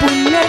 পুণ্যের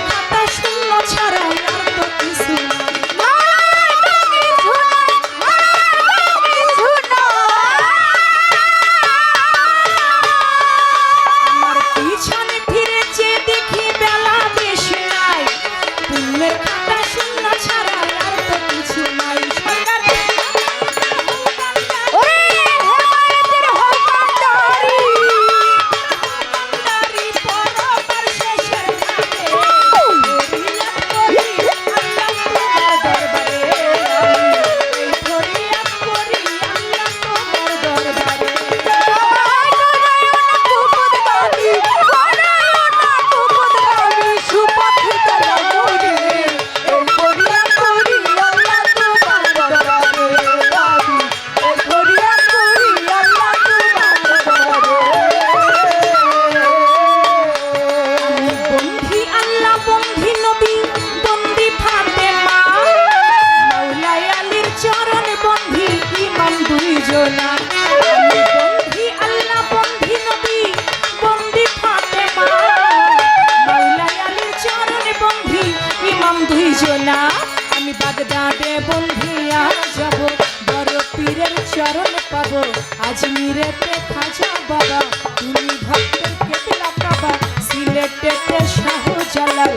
চরণ পাব। পাবো আজমিরেতে খাজা বাবা, তুমি ভক্তের কেতলা বাবা সিলেটেতে শাহ জালাল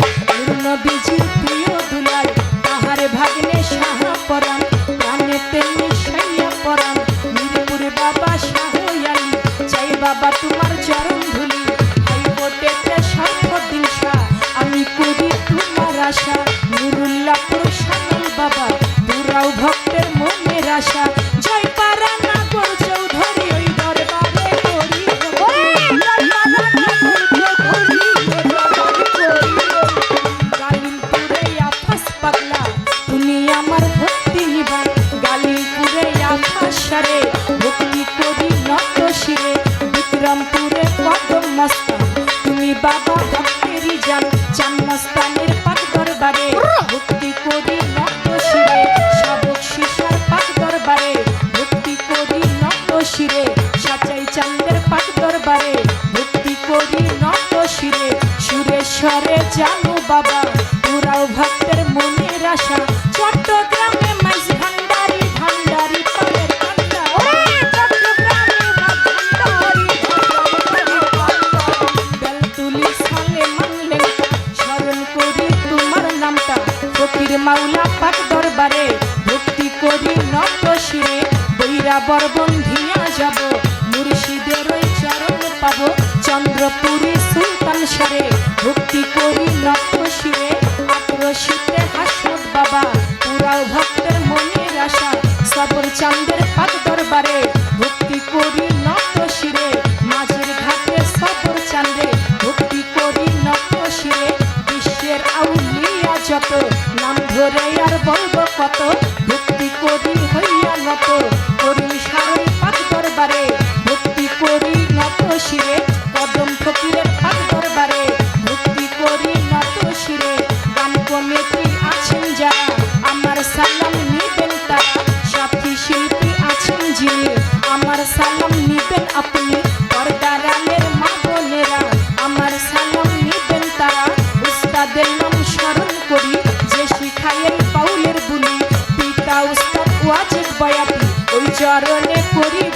নবীজির প্রিয় দুলাল। তাহার ভাগ্নে শাহ পরাণ, প্রাণেতে মিশাইয়া পরাণ। মিরপুর বাবা শাহ আলী চাই বাবা তোমার চরণ ধুলি। হাইকোর্টেতে সার্বদিন দিশা আমি করি তোমার আশা। জানো বাবা পুরাও ভক্তের মনের আশা। চট্টগ্রামে মাইজ ভান্ডারি ভান্ডারি মাওলা পাক দরবারে, ভক্তি করি নত শিরে। বৈরা বরবন্ধিয়া যাব মুর্শিদের চরণ পাবো। চন্দ্রপুরী সুলতান সারে চান্দের পাক দরবারে ভক্তি করি নত শিরে, মাঝের ঘাটে সবর চান্দে ভক্তি করি নত শিরে, বিশ্বের আউলিয়া যত, নাম ধরে আর বলব কত, ভক্তি করি হইয়া নত।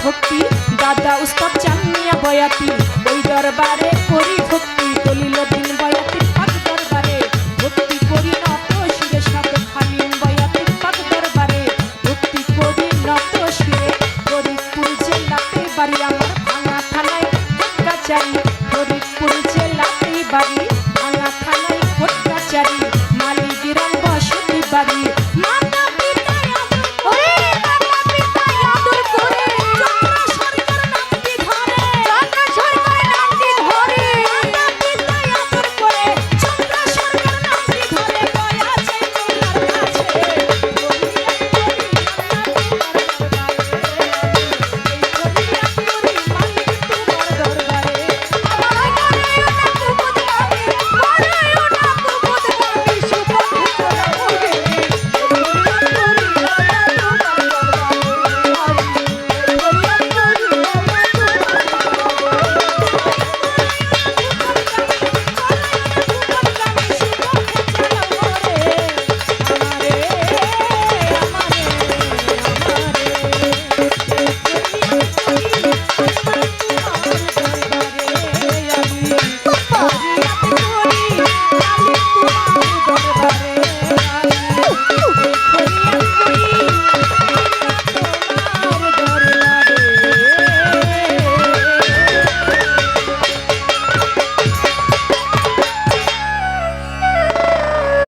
ভক্তি। দাদা উস্তাদ চান্নিয়া বয়াতি ওই দরবারে করি ভক্তি। দলিল দিন বয়াতি পাক দরবারে, ভক্তি করি নত শিরে সাথে খালিম বয়াতি পাক দরবারে, ভক্তি করি নত শিরে। ফরিদপুর জেলাতে বাড়ি, আমার ভাঙা থানায় ফরিদপুর জেলাতে বাড়ি